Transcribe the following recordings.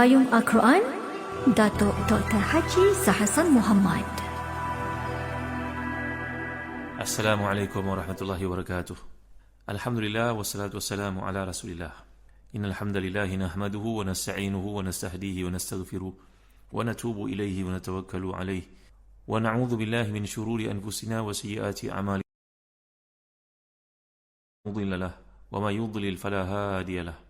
Payung Al-Quran Datuk Dr. Haji Zahasan Muhammad. السلام عليكم ورحمة الله وبركاته الحمد لله والصلاة والسلام على رسول الله إن الحمد لله نحمده ونستعينه ونستهديه ونستغفره ونتوب إليه ونتوكل عليه ونعوذ بالله من شرور أنفسنا وسيئات أعمالنا مضل له وما يضلل فلا هادي له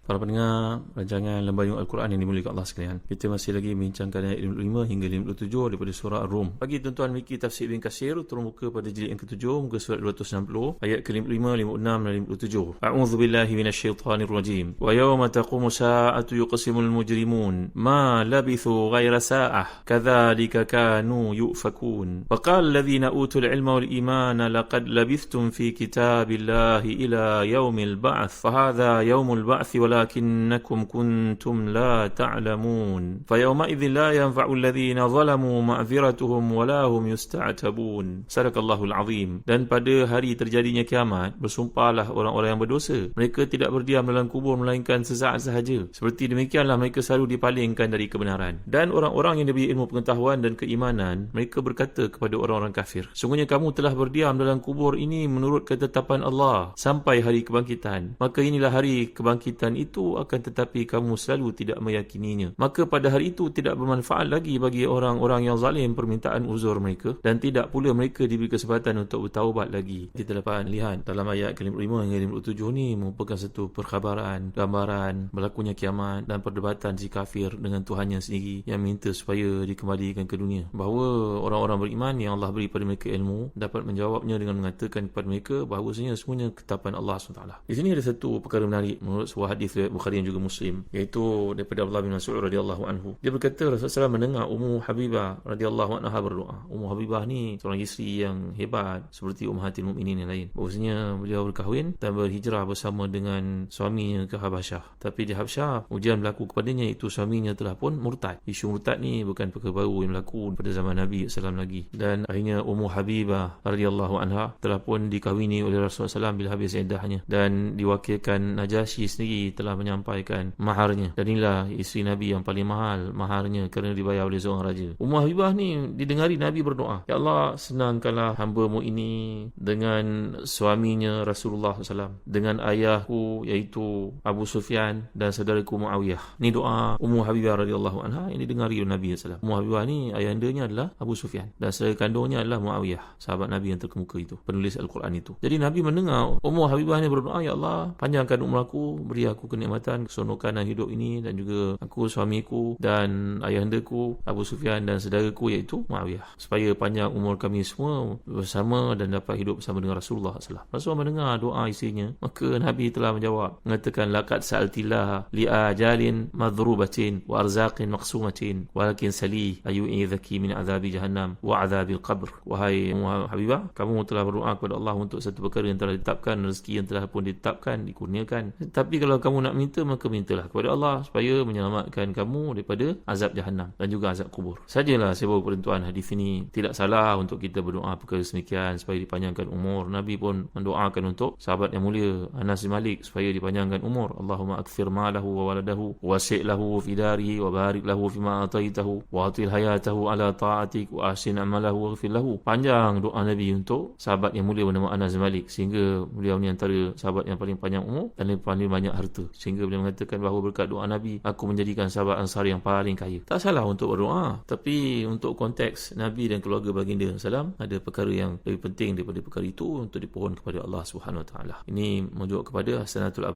Para pendengar rancangan Lembayung Al-Quran yang dimuliakan Allah sekalian. Kita masih lagi membincangkan ayat 55 hingga 57 daripada surah Ar-Rum. Bagi tuan-tuan memiliki tafsir bin Kasir, turun muka pada jilid yang ke-7, muka surat 260, ayat ke-55, 56 dan 57. A'udzu billahi minasyaitonir rajim. Wa yawma taqumu sa'atu yuqsimul mujrimun ma labithu ghayra sa'ah kadzalika kanu yufakun. Wa qala alladhina utul ilma wal imana laqad labithtum fi kitabillahi ila yaumil ba'th. Fa hadha yaumul ba'th wa ولكنكم كنتم لا تعلمون فيومئذ لا ينفع الذين ظلموا معذرتهم ولا هم يستعتبون صدق الله العظيم dan pada hari terjadinya kiamat bersumpahlah orang-orang yang berdosa mereka tidak berdiam dalam kubur melainkan sesaat sahaja seperti demikianlah mereka selalu dipalingkan dari kebenaran dan orang-orang yang diberi ilmu pengetahuan dan keimanan mereka berkata kepada orang-orang kafir sungguhnya kamu telah berdiam dalam kubur ini menurut ketetapan Allah sampai hari kebangkitan maka inilah hari kebangkitan itu akan tetapi kamu selalu tidak meyakininya. Maka pada hari itu tidak bermanfaat lagi bagi orang-orang yang zalim permintaan uzur mereka dan tidak pula mereka diberi kesempatan untuk bertaubat lagi. Kita dapat lihat dalam ayat ke-55 hingga 57 ni merupakan satu perkhabaran, gambaran berlakunya kiamat dan perdebatan si kafir dengan Tuhannya sendiri yang minta supaya dikembalikan ke dunia. Bahawa orang-orang beriman yang Allah beri pada mereka ilmu dapat menjawabnya dengan mengatakan kepada mereka bahawasanya semuanya ketetapan Allah SWT. Di sini ada satu perkara menarik menurut sebuah hadis riwayat Bukhari dan juga Muslim iaitu daripada Abdullah bin Mas'ud radhiyallahu anhu. Dia berkata Rasulullah mendengar Ummu Habibah radhiyallahu anha berdoa. Ummu Habibah ni seorang isteri yang hebat seperti Ummahatil Mukminin yang lain. Bahawasanya beliau berkahwin dan berhijrah bersama dengan suaminya ke Habasyah. Tapi di Habasyah ujian berlaku kepadanya itu suaminya telah pun murtad. Isu murtad ni bukan perkara baru yang berlaku pada zaman Nabi SAW lagi. Dan akhirnya Ummu Habibah radhiyallahu anha telah pun dikahwini oleh Rasulullah SAW bila habis iddahnya dan diwakilkan Najasyi sendiri telah menyampaikan maharnya. Dan inilah isteri Nabi yang paling mahal maharnya kerana dibayar oleh seorang raja. Ummu Habibah ni didengari Nabi berdoa. Ya Allah senangkanlah hambamu ini dengan suaminya Rasulullah SAW dengan ayahku iaitu Abu Sufyan dan saudaraku Muawiyah. Ni doa Ummu Habibah radhiyallahu anha yang didengari oleh Nabi SAW Ummu Habibah ni ayandanya adalah Abu Sufyan dan saudara kandungnya adalah Muawiyah sahabat Nabi yang terkemuka itu penulis Al-Quran itu. Jadi Nabi mendengar Ummu Habibah ni berdoa Ya Allah panjangkan umur aku beri aku kenikmatan, keseronokan hidup ini dan juga aku, suamiku dan ayahandaku Abu Sufyan dan saudaraku iaitu Muawiyah. Supaya panjang umur kami semua bersama dan dapat hidup bersama dengan Rasulullah SAW. Rasulullah mendengar doa isinya maka Nabi telah menjawab mengatakan laqad sa'altillah li ajalin madhrubatin wa arzaqin maqsumatin walakin sali ayu'idhaki min azabi jahannam wa azabil qabr. Wahai Habibah kamu telah berdoa kepada Allah untuk satu perkara yang telah ditetapkan rezeki yang telah pun ditetapkan dikurniakan. Tapi kalau kamu nak minta maka mintalah kepada Allah supaya menyelamatkan kamu daripada azab jahannam dan juga azab kubur. Sajalah saya bawa peruntuan hadis ini tidak salah untuk kita berdoa perkara semikian supaya dipanjangkan umur. Nabi pun mendoakan untuk sahabat yang mulia Anas bin Malik supaya dipanjangkan umur. Allahumma akthir malahu wa waladahu wasi' lahu fi darihi wa barik lahu fi ma ataitahu wa atil hayatahu ala ta'atik wa ahsin amalahu wa ghfir lahu. Panjang doa Nabi untuk sahabat yang mulia bernama Anas bin Malik sehingga beliau ni antara sahabat yang paling panjang umur dan paling banyak harta sehingga beliau mengatakan bahawa berkat doa Nabi aku menjadikan sahabat Ansar yang paling kaya. Tak salah untuk berdoa tapi untuk konteks Nabi dan keluarga baginda salam ada perkara yang lebih penting daripada perkara itu untuk dipohon kepada Allah Subhanahu Wa Taala. Ini menunjuk kepada hasanatul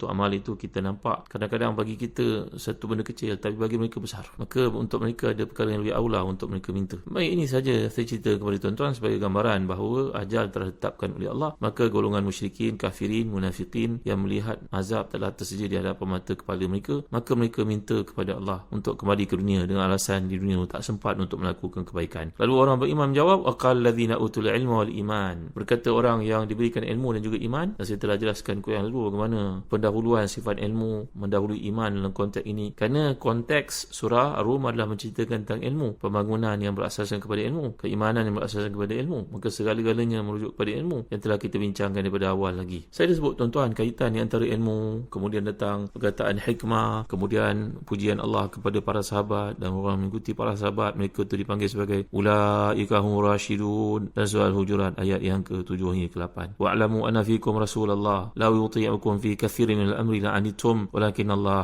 satu amal itu kita nampak. Kadang-kadang bagi kita satu benda kecil tapi bagi mereka besar. Maka untuk mereka ada perkara yang lebih aula untuk mereka minta. Baik ini saja saya cerita kepada tuan-tuan sebagai gambaran bahawa ajal telah ditetapkan oleh Allah. Maka golongan musyrikin kafirin munafikin yang melihat azab telah tersedia di hadapan mata kepala mereka maka mereka minta kepada Allah untuk kembali ke dunia dengan alasan di dunia tak sempat untuk melakukan kebaikan. Lalu orang beriman menjawab aqal ladzina utul ilma wal iman. Berkata orang yang diberikan ilmu dan juga iman dan saya telah jelaskan ku yang lalu bagaimana pendahuluan sifat ilmu mendahului iman dalam konteks ini. Kerana konteks surah Ar-Rum adalah menceritakan tentang ilmu pembangunan yang berasaskan kepada ilmu keimanan yang berasaskan kepada ilmu. Maka segala-galanya merujuk kepada ilmu yang telah kita bincangkan daripada awal lagi. Saya dah sebut tuan-tuan kaitan di antara ilmu kemudian datang perkataan hikmah kemudian pujian Allah kepada para sahabat dan orang mengikuti para sahabat. Mereka itu dipanggil sebagai ulaika hum rasyidun dan surah Hujurat ayat yang ke-7 hingga ke-8 wa'lamu anna fikum rasulullah. La yuti'ukum fi kathirin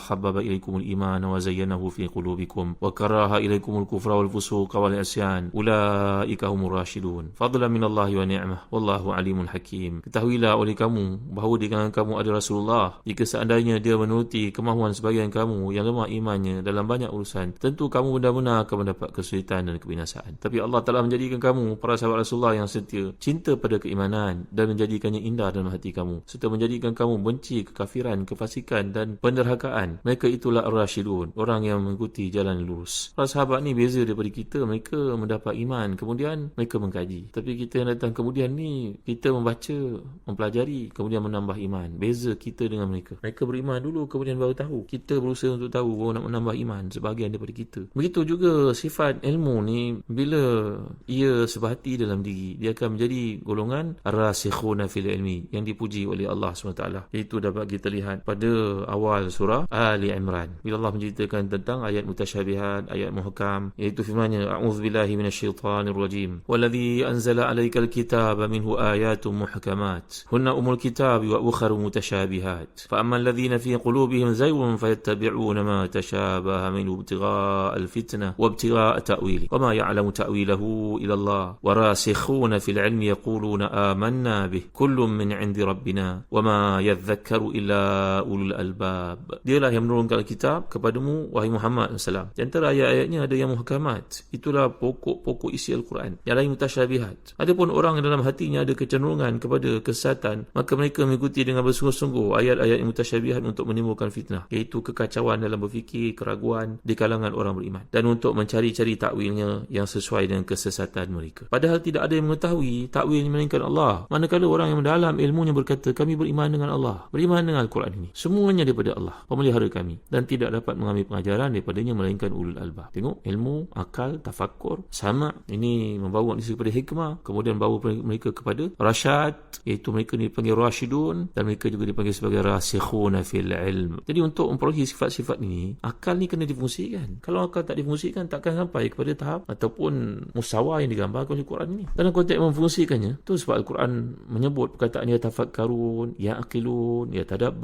habbaba ilaykum al-iman wa zayyanahu fi qulubikum wa karaha ilaykum al-kufra wal fusuq wal isyan. Ulaika humur rasyidun fadlan min Allah wa ni'mah. Wallahu alimun hakim. Ketahuilah oleh kamu bahawa di kalangan kamu ada Rasulullah. Jika seandainya dia menuruti kemahuan sebagian kamu yang lemah imannya dalam banyak urusan tentu kamu benar-benar akan mendapat kesulitan dan kebinasaan. Tapi Allah telah menjadikan kamu para sahabat Rasulullah yang setia cinta pada keimanan dan menjadikannya indah dalam hati kamu serta menjadikan kamu benci kekafiran kefasikan dan penderhakaan mereka itulah ar-rasyidun orang yang mengikuti jalan lurus. Para sahabat ni beza daripada kita. Mereka mendapat iman kemudian mereka mengkaji. Tapi kita yang datang kemudian ni kita membaca mempelajari kemudian menambah iman. Beza kita dengan mereka. Mereka beriman dulu kemudian baru tahu. Kita berusaha untuk tahu bahawa nak menambah iman sebahagian daripada kita. Begitu juga sifat ilmu ni bila ia sebahati dalam diri dia akan menjadi golongan rasikhuna fil ilmi yang dipuji oleh Allah SWT. Itu dapat kita lihat pada awal surah Ali Imran bila Allah menceritakan tentang ayat mutasyabihat ayat muhkam iaitu firman-Nya minasyaitonir rajim wallazi anzala 'alaikal kitaba minhu ayatun muhkamat hunna umul kitab wa ukharu mutasyabihat fa ammal ladzina fi qulubihim zaygun fayattabi'una ma tashabaha minhu ibtigha'a al-fitnah wa ibtigha'a ta'wili wa ma ya'lamu ta'wilahu illa Allah wa rasikhuna fil 'ilmi yaquluna amanna bih kullun min 'indi rabbina wa ma yadhakkaru illa ulul albab. Dialah yang menurunkan kitab kepadamu wahai Muhammad SAW di antara ayat-ayatnya ada yang muhkamat. Itulah pokok-pokok isi Al-Quran. Yang lain mutasyabihat. Adapun orang yang dalam hatinya ada kecenderungan kepada kesesatan maka mereka mengikuti dengan bersungguh-sungguh ayat-ayat yang mutasyabihat untuk menimbulkan fitnah iaitu kekacauan dalam berfikir keraguan di kalangan orang beriman. Dan untuk mencari-cari takwilnya yang sesuai dengan kesesatan mereka. Padahal tidak ada yang mengetahui takwil melainkan Allah. Manakala orang yang mendalam ilmunya berkata kami beriman dengan Allah. Beriman dengan Al-Quran ini. Semuanya daripada Allah pemelihara kami dan tidak dapat mengambil pengajaran daripadanya melainkan ulul albab tengok ilmu akal tafakur sama. Ini membawa manusia kepada hikmah kemudian bawa mereka kepada rasyad iaitu mereka dipanggil rasyidun dan mereka juga dipanggil sebagai rasikhuna fil ilm. Jadi untuk memperolehi sifat-sifat ini akal ni kena difungsikan. Kalau akal tak difungsikan takkan sampai kepada tahap ataupun musawah yang digambarkan oleh Quran ini. Dalam konteks memfungsikannya tu sebab Al-Quran menyebut perkataan ya tafakkarun ya aqilun ya tadabbarun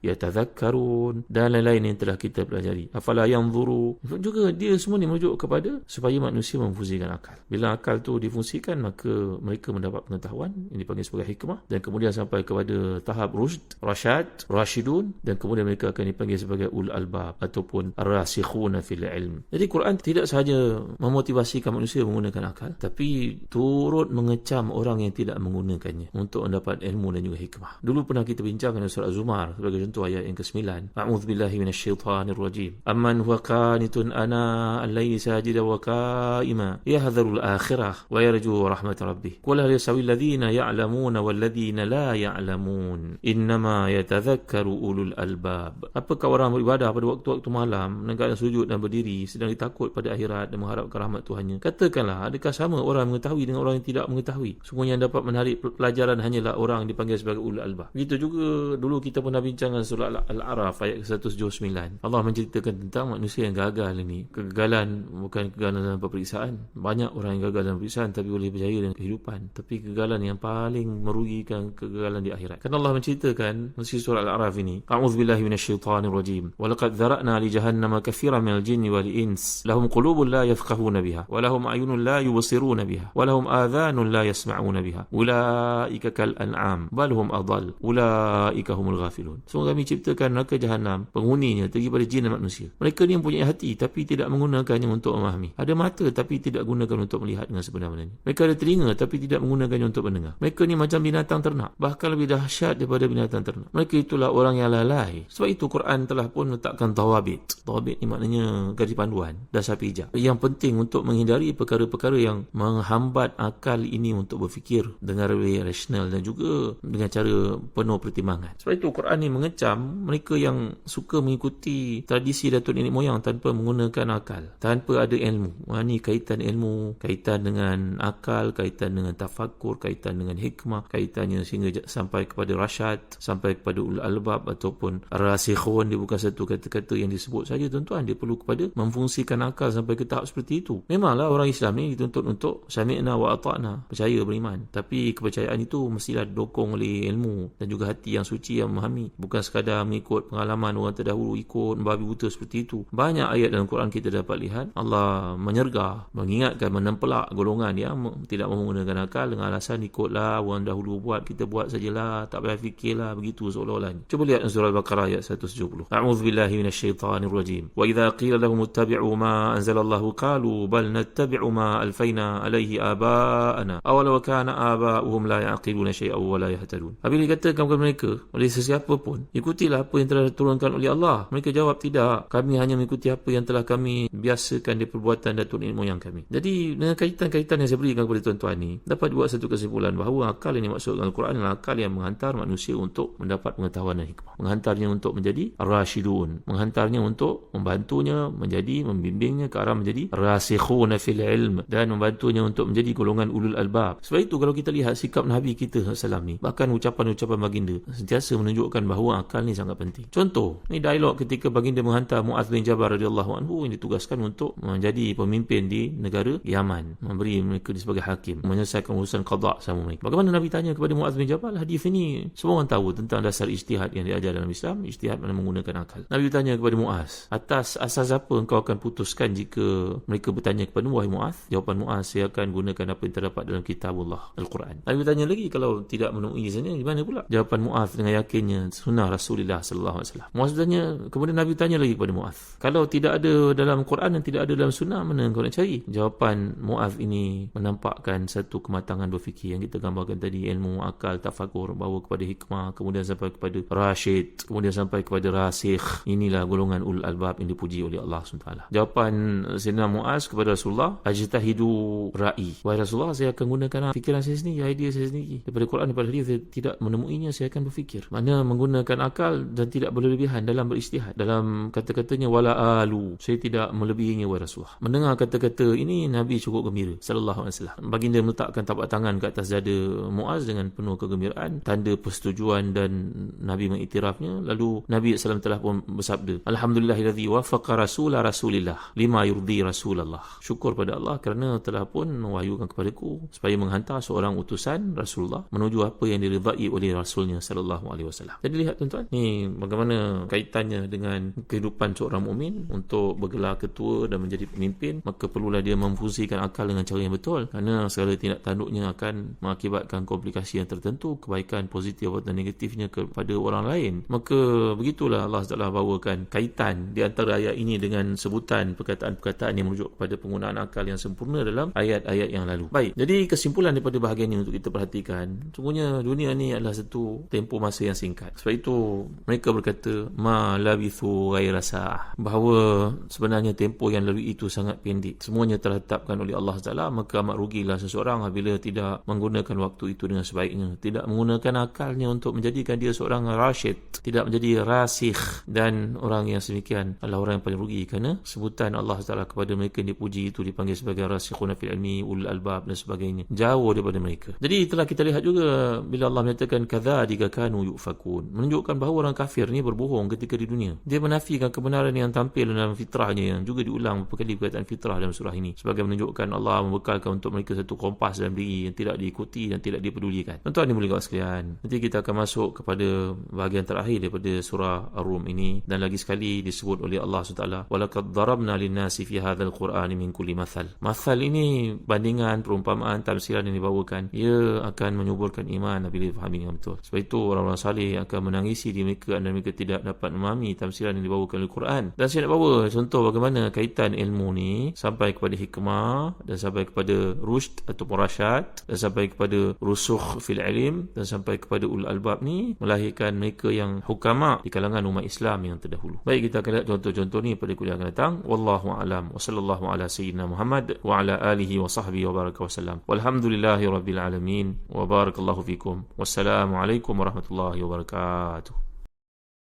ya tadhakkarun dan lain-lain yang telah kita pelajari. Afala yanzuru. Juga dia semua ni merujuk kepada supaya manusia memfungsikan akal. Bila akal tu difungsikan maka mereka mendapat pengetahuan yang dipanggil sebagai hikmah dan kemudian sampai kepada tahap rushd rasyad rasyidun dan kemudian mereka akan dipanggil sebagai ul albab ataupun rasikhuna fil ilm. Jadi Quran tidak sahaja memotivasikan manusia menggunakan akal tapi turut mengecam orang yang tidak menggunakannya untuk mendapat ilmu dan juga hikmah. Dulu pernah kita bincangkan surah Zumar sebagai contoh ayat yang ke-9 a'udzubillahi minasyaitonirrajim. Amman huwa qanitun ana al-layli sajida wa qa'ima yahdharu al-akhirah wa yarju rahmat rabbih. Qul hal yasawi alladhina ya'lamuna wal ladhina la ya'lamun. Innama yatadhakkaru ulul albab. Apakah orang beribadah pada waktu-waktu malam menegakkan sujud dan berdiri sedang ditakut pada akhirat dan mengharapkan rahmat Tuhannya? Katakanlah adakah sama orang mengetahui dengan orang yang tidak mengetahui? Semuanya yang dapat menarik pelajaran hanyalah orang dipanggil sebagai ulul albab. Begitu juga dulu kita pernah bincangkan surah Al-Araf ayat 179 Allah menceritakan tentang manusia yang gagal ini. Kegagalan bukan kegagalan dalam peperiksaan. Banyak orang yang gagal dalam peperiksaan tapi boleh berjaya dalam kehidupan. Tapi kegagalan yang paling merugikan kegagalan di akhirat. Kan Allah menceritakan melalui surah Al-Araf ini a'udzubillahi minasyaitonirrajim walaqad dzara'na li jahannama katsiran minal jinni wal ins. Lahum qulubun la yafqahuna biha wa lahum a'yunun la yubsiruna biha wa lahum adhanun la yasma'una biha. Ulaika kal an'am bal hum adall. Ulaika humul ghafilun. Sungguh kami ciptakan neraka jahanam penghuninya terdiri pada jin dan manusia. Mereka ni mempunyai hati tapi tidak menggunakannya untuk memahami. Ada mata tapi tidak gunakan untuk melihat dengan sebenar-benarnya. Mereka ada telinga tapi tidak menggunakannya untuk mendengar. Mereka ni macam binatang ternak bahkan lebih dahsyat daripada binatang ternak. Mereka itulah orang yang lalai. Sebab itu Quran telah pun letakkan tawabit. Tawabit ni maknanya garis panduan dasar pijak. Yang penting untuk menghindari perkara-perkara yang menghambat akal ini untuk berfikir dengan lebih rasional dan juga dengan cara penuh pertimbangan. Sebab itu itu Quran ni mengecam mereka yang suka mengikuti tradisi datuk nenek moyang tanpa menggunakan akal, tanpa ada ilmu. Ha, ni kaitan ilmu, kaitan dengan akal, kaitan dengan tafakur, kaitan dengan hikmah, kaitannya sehingga sampai kepada rasyad, sampai kepada ul albab ataupun rasikhun dia bukan satu kata-kata yang disebut saja tuan-tuan dia perlu kepada memfungsikan akal sampai ke tahap seperti itu. Memanglah orang Islam ni dituntut untuk sami'na wa ata'na, percaya beriman. Tapi kepercayaan itu mestilah didokong oleh ilmu dan juga hati yang suci yang memahami. Bukan sekadar mengikut pengalaman orang terdahulu ikut babi buta seperti itu. Banyak ayat dalam Quran kita dapat lihat Allah menyergah, mengingatkan, menempelak golongan yang tidak menggunakan akal dengan alasan ikutlah orang dahulu buat, kita buat sajalah, tak payah fikirlah begitu seolah-olah. Cuba lihat surah Al-Baqarah ayat 170. A'udzu billahi minasyaitonir rajim. Wa idza qila lahum ittabi'u ma anzalallahu qalu bal nattabi'u ma alfayna alayhi aba'ana awalau kana aba'uhum la ya'qiluna shay'an wa la yahtadun. Apabila dikatakan kepada mereka oleh sesiapa pun, ikutilah apa yang telah diturunkan oleh Allah. Mereka jawab tidak. Kami hanya mengikuti apa yang telah kami biasakan di perbuatan datuk nenek moyang kami. Jadi dengan kaitan-kaitan yang saya berikan kepada tuan-tuan ni, dapat dibuat satu kesimpulan bahawa akal yang dimaksud dalam Al-Quran adalah akal yang menghantar manusia untuk mendapat pengetahuan dan hikmah. Menghantarnya untuk menjadi rasyidun. Menghantarnya untuk membantunya menjadi, membimbingnya ke arah menjadi rasikhuna fil ilm dan membantunya untuk menjadi golongan ulul albab. Sebab itu kalau kita lihat sikap Nabi kita SAW ni, bahkan ucapan-ucapan baginda sentiasa menunjukkan bahawa akal ni sangat penting. Contoh, ni dialog ketika baginda menghantar Muaz bin Jabal radhiyallahu anhu yang ditugaskan untuk menjadi pemimpin di negara Yaman, memberi mereka sebagai hakim, menyelesaikan urusan qada sama mereka. Bagaimana Nabi tanya kepada Muaz bin Jabal? Hadis ini semua orang tahu tentang dasar ijtihad yang diajar dalam Islam, ijtihad mana menggunakan akal. Nabi tanya kepada Muaz, atas asas apa engkau akan putuskan jika mereka bertanya kepada wahai Muaz? Jawapan Muaz, saya akan gunakan apa yang terdapat dalam kitabullah Al-Quran. Nabi tanya lagi kalau tidak menemui sana, gimana pula? Jawapan Muaz dengan yakinnya sunnah Rasulullah sallallahu alaihi wasallam. Tanya, kemudian Nabi tanya lagi kepada Muaz, kalau tidak ada dalam Quran dan tidak ada dalam sunnah, mana kau nak cari? Jawapan Muaz ini menampakkan satu kematangan berfikir yang kita gambarkan tadi, ilmu, akal, tafakur, bawa kepada hikmah, kemudian sampai kepada rasyid, kemudian sampai kepada rasikh. Inilah golongan ul albab yang dipuji oleh Allah SWT. Jawapan Sayyidina Muaz kepada Rasulullah, ajtahidu ra'i. Wahai Rasulullah, saya akan gunakan fikiran saya sendiri, idea saya sendiri. Daripada Quran, daripada hadis, saya tidak menemuinya, saya akan berfikir. Mana menggunakan akal dan tidak berlebihan dalam beristihad. Dalam kata-katanya, wala alu. Saya tidak melebihinya, wahai Rasulullah. Mendengar kata-kata ini, Nabi cukup gembira. Sallallahu alaihi wasallam. Baginda meletakkan tapak tangan ke atas dada Muaz dengan penuh kegembiraan. Tanda persetujuan dan Nabi mengiktirafnya. Lalu Nabi SAW telah pun bersabda, Alhamdulillahilladzi wafaqa rasulah rasulillah lima yurdi rasulullah. Syukur pada Allah kerana telah pun mewahyukan kepadaku supaya menghantar seorang utusan Rasulullah menuju apa yang diridai oleh Rasulnya sallallahu alaihi wasallam. Jadi lihat tuan-tuan, ni bagaimana kaitannya dengan kehidupan seorang mukmin untuk bergelar ketua dan menjadi pemimpin, maka perlulah dia memfungsikan akal dengan cara yang betul kerana segala tindak tanduknya akan mengakibatkan komplikasi yang tertentu, kebaikan positif atau negatifnya kepada orang lain. Maka begitulah Allah Taala bawakan kaitan di antara ayat ini dengan sebutan perkataan-perkataan yang merujuk kepada penggunaan akal yang sempurna dalam ayat-ayat yang lalu. Baik, jadi kesimpulan daripada bahagian ini untuk kita perhatikan, sungguhnya dunia ini adalah satu tempoh masa yang singkat. Sebab itu mereka berkata ma labithu ghaira sa'ah. Bahawa sebenarnya tempoh yang lalu itu sangat pendek. Semuanya telah oleh Allah Taala, maka amat rugilah seseorang apabila tidak menggunakan waktu itu dengan sebaiknya, tidak menggunakan akalnya untuk menjadikan dia seorang rasyid, tidak menjadi rasikh. Dan orang yang sedemikian adalah orang yang paling rugi kerana sebutan Allah Taala kepada mereka yang dipuji itu dipanggil sebagai rasikhun fil ilmi ul albab dan sebagainya. Jauh daripada mereka. Jadi telah kita lihat juga bila Allah menyatakan kadzalika kanu yufakun menunjukkan bahawa orang kafir ni berbohong ketika di dunia. Dia menafikan kebenaran yang tampil dalam fitrahnya yang juga diulang beberapa kali perkataan fitrah dalam surah ini sebagai menunjukkan Allah membekalkan untuk mereka satu kompas dalam diri yang tidak diikuti dan tidak dipedulikan. Tuan-tuan dimulai kawan sekalian nanti kita akan masuk kepada bahagian terakhir daripada surah Ar-Rum ini. Dan lagi sekali disebut oleh Allah SWT walakad darabna linnasi fi hadzal qur'ani min kulli mathal. Mathal ini bandingan perumpamaan tamsilan yang dibawakan ia akan menyuburkan iman apabila difahami dengan betul. Sebab itu orang-orang salih akan menangisi di mereka dan mereka tidak dapat memahami tamsilan yang dibawakan oleh Quran dan saya nak bawa contoh bagaimana kaitan ilmu ni sampai kepada hikmah dan sampai kepada rushd atau rasyad dan sampai kepada rusukh fil ilm dan sampai kepada ul albab ni melahirkan mereka yang hukama di kalangan umat Islam yang terdahulu. Baik kita akan lihat contoh-contoh ni pada kuliah akan datang. Wallahu alam wa sallallahu ala sayyidina Muhammad wa ala alihi wa sahbihi wa baraka wa sallam. Walhamdulillahi rabbil alamin wa barakallahu fikum. Wassalamu alaikum warahmatullahi wabarakatuh. wabarakatuh.